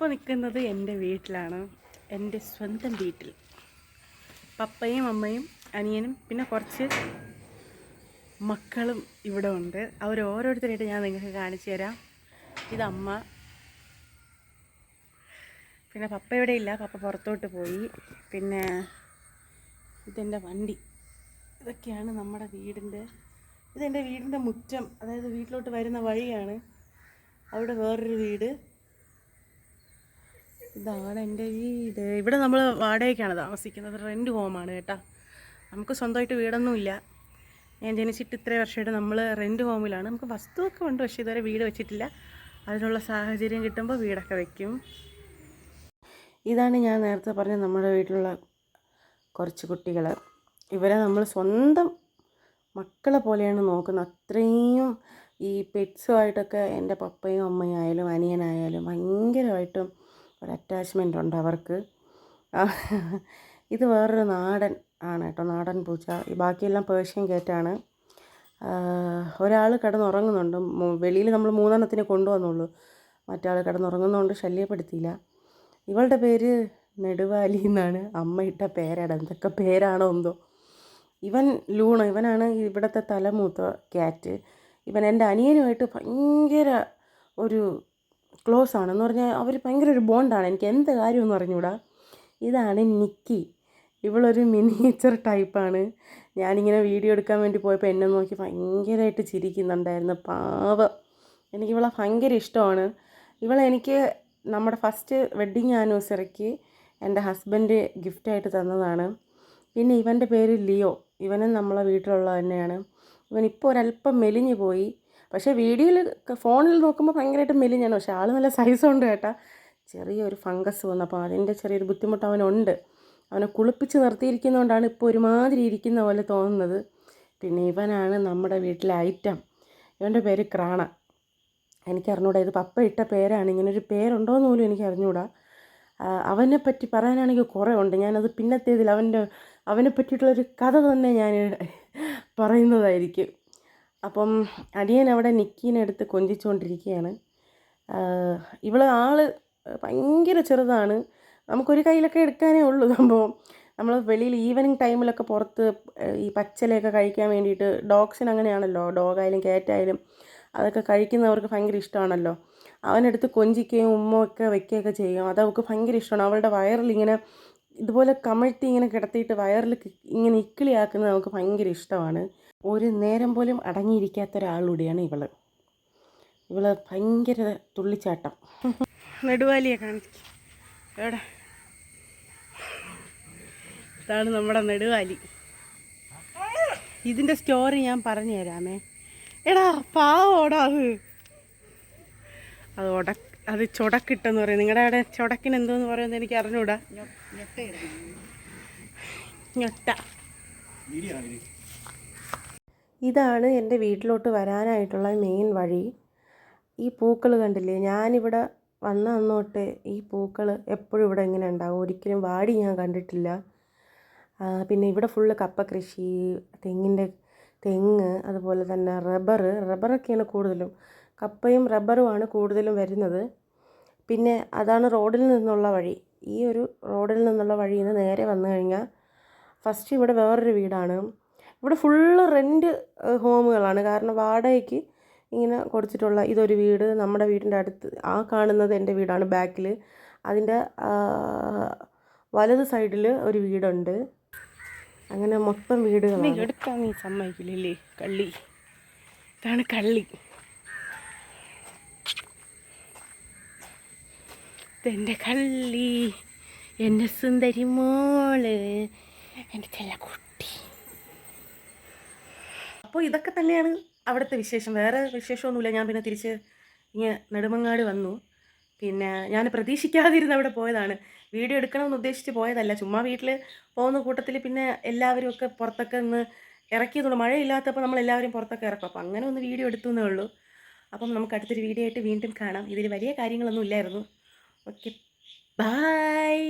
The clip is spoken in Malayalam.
ഞാനിപ്പോൾ നിൽക്കുന്നത് എന്റെ വീട്ടിലാണ്. എന്റെ സ്വന്തം വീട്ടിൽ. പപ്പയും അമ്മയും അനിയനും പിന്നെ കുറച്ച് മക്കളും ഇവിടെ ഉണ്ട്. അവർ ഓരോരുത്തരായിട്ട് ഞാൻ നിങ്ങൾക്ക് കാണിച്ചു തരാം. ഇതമ്മ പിന്നെ പപ്പ ഇവിടെ ഇല്ല. പപ്പ പുറത്തോട്ട് പോയി. പിന്നെ ഇതെന്റെ വണ്ടി. ഇതൊക്കെയാണ് നമ്മുടെ വീടിന്റെ ഇതെന്റെ വീടിന്റെ മുറ്റം. അതായത് വീട്ടിലോട്ട് വരുന്ന വഴിയാണ്. അവിടെ വേറൊരു വീട്. ഇതാണ് എന്റെ വീട്. ഇവിടെ നമ്മൾ വാടകയ്ക്കാണ് താമസിക്കുന്നത്. റെന്റ് ഹോമാണ് കേട്ടോ. നമുക്ക് സ്വന്തമായിട്ട് വീടൊന്നുമില്ല. ഞാൻ ജനിച്ചിട്ട് ഇത്ര വർഷമായിട്ട് നമ്മൾ റെന്റ് ഹോമിലാണ് നമുക്ക് വസ്തുവൊക്കെ ഉണ്ട് പക്ഷേ ഇതുവരെ വീട് വെച്ചിട്ടില്ല. അതിനുള്ള സാഹചര്യം കിട്ടുമ്പോൾ വീടൊക്കെ വയ്ക്കും ഇതാണ് ഞാൻ നേരത്തെ പറഞ്ഞ നമ്മുടെ വീട്ടിലുള്ള കുറച്ച് കുട്ടികൾ ഇവരെ നമ്മൾ സ്വന്തം മക്കളെ പോലെയാണ് നോക്കുന്നത്. അത്രയും ഈ പെറ്റ്സുമായിട്ടൊക്കെ എന്റെ പപ്പയും അമ്മയും ആയാലും അനിയനായാലും ഭയങ്കരമായിട്ടും ഒരു അറ്റാച്ച്മെന്റ് ഉണ്ട് അവർക്ക്. ഇത് വേറൊരു നാടൻ ആണ് കേട്ടോ നാടൻ പൂച്ച. ഈ ബാക്കിയെല്ലാം പേർഷ്യൻ കേറ്റാണ് ഒരാൾ കിടന്നുറങ്ങുന്നുണ്ട്. വെളിയിൽ നമ്മൾ മൂന്നെണ്ണത്തിനെ കൊണ്ടുവന്നുള്ളൂ. മറ്റാൾ കിടന്നുറങ്ങുന്നതുകൊണ്ട് ശല്യപ്പെടുത്തിയില്ല. ഇവളുടെ പേര് നെടുവാലി എന്നാണ്. അമ്മ ഇട്ട പേരാണ്. എന്തൊക്കെ പേരാണോ എന്തോ. ഇവൻ ലൂണ ഇവനാണ് ഇവിടുത്തെ തലമൂത്ത ക്യാറ്റ്. ഇവൻ എന്റെ അനിയനുമായിട്ട് ഭയങ്കര ഒരു ക്ലോസ് ആണ് എന്ന് പറഞ്ഞാൽ അവർ ഭയങ്കര ഒരു ബോണ്ടാണ്. എനിക്ക് എന്ത് കാര്യമൊന്നും അറിഞ്ഞൂടാ. ഇതാണ് നിക്കി. ഇവളൊരു മിനിയേച്ചർ ടൈപ്പാണ്. ഞാനിങ്ങനെ വീഡിയോ എടുക്കാൻ വേണ്ടി പോയപ്പോൾ എന്നെ നോക്കി ഭയങ്കരമായിട്ട് ചിരിക്കുന്നുണ്ടായിരുന്നു. പാവം. എനിക്ക് ഇവളെ ഭയങ്കര ഇഷ്ടമാണ്. ഇവളെ എനിക്ക് നമ്മുടെ ഫസ്റ്റ് വെഡ്ഡിങ് ആനിവേഴ്സറിക്ക് എന്റെ ഹസ്ബൻഡ് ഗിഫ്റ്റായിട്ട് തന്നതാണ്. പിന്നെ ഇവന്റെ പേര് ലിയോ. ഇവനും നമ്മളെ വീട്ടിലുള്ളത് തന്നെയാണ്. ഇവൻ ഇപ്പോൾ ഒരല്പം മെലിഞ്ഞു പോയി പക്ഷേ വീഡിയോയിൽ ഫോണിൽ നോക്കുമ്പോൾ ഭയങ്കരമായിട്ട് മെലിഞ്ഞാണ്. പക്ഷേ ആൾ നല്ല സൈസ് ഉണ്ട് കേട്ടാ. ചെറിയൊരു ഫംഗസ് വന്നു. അപ്പോൾ അതിന്റെ ചെറിയൊരു ബുദ്ധിമുട്ട് അവനുണ്ട്. അവനെ കുളിപ്പിച്ച് നിർത്തിയിരിക്കുന്നതുകൊണ്ടാണ് ഇപ്പോൾ ഒരുമാതിരി ഇരിക്കുന്ന പോലെ തോന്നുന്നത്. പിന്നെ ഇവനാണ് നമ്മുടെ വീട്ടിലെ ഐറ്റം ഇവന്റെ പേര് ക്രാണ. എനിക്കറിഞ്ഞൂടാ ഇത് പപ്പ ഇട്ട പേരാണ്. ഇങ്ങനൊരു പേരുണ്ടോയെന്ന് പോലും എനിക്ക് അറിഞ്ഞൂടാ അവനെ പറ്റി പറയാനാണെങ്കിൽ കുറേ ഉണ്ട്. ഞാനത് പിന്നത്തേതിൽ അവന്റെ അവനെ പറ്റിയിട്ടുള്ളൊരു കഥ തന്നെ ഞാൻ പറയുന്നതായിരിക്കും. അപ്പം അടിയൻ അവിടെ നിക്കീനെ എടുത്ത് കൊഞ്ചിച്ചുകൊണ്ടിരിക്കുകയാണ് ഇവൾ ആൾ ഭയങ്കര ചെറുതാണ്. നമുക്കൊരു കയ്യിലൊക്കെ എടുക്കാനേ ഉള്ളൂ സംഭവം. നമ്മൾ വെളിയിൽ ഈവനിങ് ടൈമിലൊക്കെ പുറത്ത് ഈ പച്ചലയൊക്കെ കഴിക്കാൻ വേണ്ടിയിട്ട് ഡോഗ്സിന് അങ്ങനെയാണല്ലോ ഡോഗായാലും കേറ്റായാലും അതൊക്കെ കഴിക്കുന്നവർക്ക് ഭയങ്കര ഇഷ്ടമാണല്ലോ. അവനെടുത്ത് കൊഞ്ചിക്കുകയും ഉമ്മയൊക്കെ വെക്കുകയൊക്കെ ചെയ്യും. അത് അവൾക്ക് ഭയങ്കര ഇഷ്ടമാണ്. അവളുടെ വയറിൽ ഇങ്ങനെ ഇതുപോലെ കമഴ്ത്തി ഇങ്ങനെ കിടത്തിയിട്ട് വയറിൽ ഇങ്ങനെ ഇക്കിളിയാക്കുന്നത് നമുക്ക് ഭയങ്കര ഇഷ്ടമാണ്. ഒരു നേരം പോലും അടങ്ങിയിരിക്കാത്ത ഒരാളൂടെയാണ് ഇവൾ. ഇവൾ ഭയങ്കര തുള്ളിച്ചാട്ടം. നെടുവാലിയെ കാണിക്കും ഇതാണ് നമ്മുടെ നെടുവാലി. ഇതിന്റെ സ്റ്റോറി ഞാൻ പറഞ്ഞു തരാമേ എടാ പാവോടാ അത്. അത് ഉട അത് ചുടക്കിട്ടെന്ന് പറയും. നിങ്ങളുടെ അവിടെ ചുടക്കിന് എന്തോന്ന് പറയുന്നത് എനിക്ക് അറിഞ്ഞൂടാ. ഞൊട്ട. ഇതാണ് എന്റെ വീട്ടിലോട്ട് വരാനായിട്ടുള്ള മെയിൻ വഴി. ഈ പൂക്കൾ കണ്ടില്ലേ? ഞാനിവിടെ വന്ന അന്ന് ഈ പൂക്കൾ എപ്പോഴും ഇവിടെ ഇങ്ങനെ ഉണ്ടാകും ഒരിക്കലും വാടി ഞാൻ കണ്ടിട്ടില്ല. പിന്നെ ഇവിടെ ഫുള്ള് കപ്പ കൃഷി തെങ്ങിന്റെ തെങ്ങ് അതുപോലെ തന്നെ റബ്ബർ റബ്ബറൊക്കെയാണ് കൂടുതലും. കപ്പയും റബ്ബറുമാണ് കൂടുതലും വരുന്നത്. പിന്നെ അതാണ് റോഡിൽ നിന്നുള്ള വഴി. ഈ ഒരു റോഡിൽ നിന്നുള്ള വഴിയിൽ നിന്ന് നേരെ വന്നു കഴിഞ്ഞാൽ ഫസ്റ്റ് ഇവിടെ വേറൊരു വീടാണ്. ഇവിടെ ഫുള്ള് റെന്റ് ഹോമുകളാണ് കാരണം വാടകയ്ക്ക് ഇങ്ങനെ കൊടുത്തിട്ടുള്ള ഇതൊരു വീട്. നമ്മുടെ വീടിന്റെ അടുത്ത് ആ കാണുന്നത് എന്റെ വീടാണ് ബാക്കിൽ അതിന്റെ വലത് സൈഡിൽ ഒരു വീടുണ്ട്. അങ്ങനെ മൊത്തം വീടുകളാണ്. എടുക്കാൻ നീ സമ്മതിക്കില്ലേ കള്ളി. ഇതാണ് കള്ളി. ഇതെന്റെ കള്ളി എന്റെ സുന്ദരി മോൾ എന്റെ ചെല്ലക്കുട്ടി അപ്പോൾ ഇതൊക്കെ തന്നെയാണ് അവിടുത്തെ വിശേഷം. വേറെ വിശേഷമൊന്നുമില്ല. ഞാൻ പിന്നെ തിരിച്ച് ഇങ്ങനെ നെടുമങ്ങാട് വന്നു. പിന്നെ ഞാൻ പ്രതീക്ഷിക്കാതിരുന്ന് അവിടെ പോയതാണ്. വീഡിയോ എടുക്കണമെന്ന് ഉദ്ദേശിച്ച് പോയതല്ല. ചുമ്മാ വീട്ടിൽ പോകുന്ന കൂട്ടത്തിൽ പിന്നെ എല്ലാവരും ഒക്കെ പുറത്തൊക്കെ ഒന്ന് ഇറക്കിയതുള്ളൂ മഴയില്ലാത്തപ്പോൾ നമ്മൾ എല്ലാവരും പുറത്തൊക്കെ ഇറക്കും. അപ്പോൾ അങ്ങനെ ഒന്ന് വീഡിയോ എടുത്തു എന്നേ ഉള്ളൂ. അപ്പം നമുക്ക് അടുത്തൊരു വീഡിയോ ആയിട്ട് വീണ്ടും കാണാം. ഇതിൽ വലിയ കാര്യങ്ങളൊന്നും ഇല്ലായിരുന്നു. Okay bye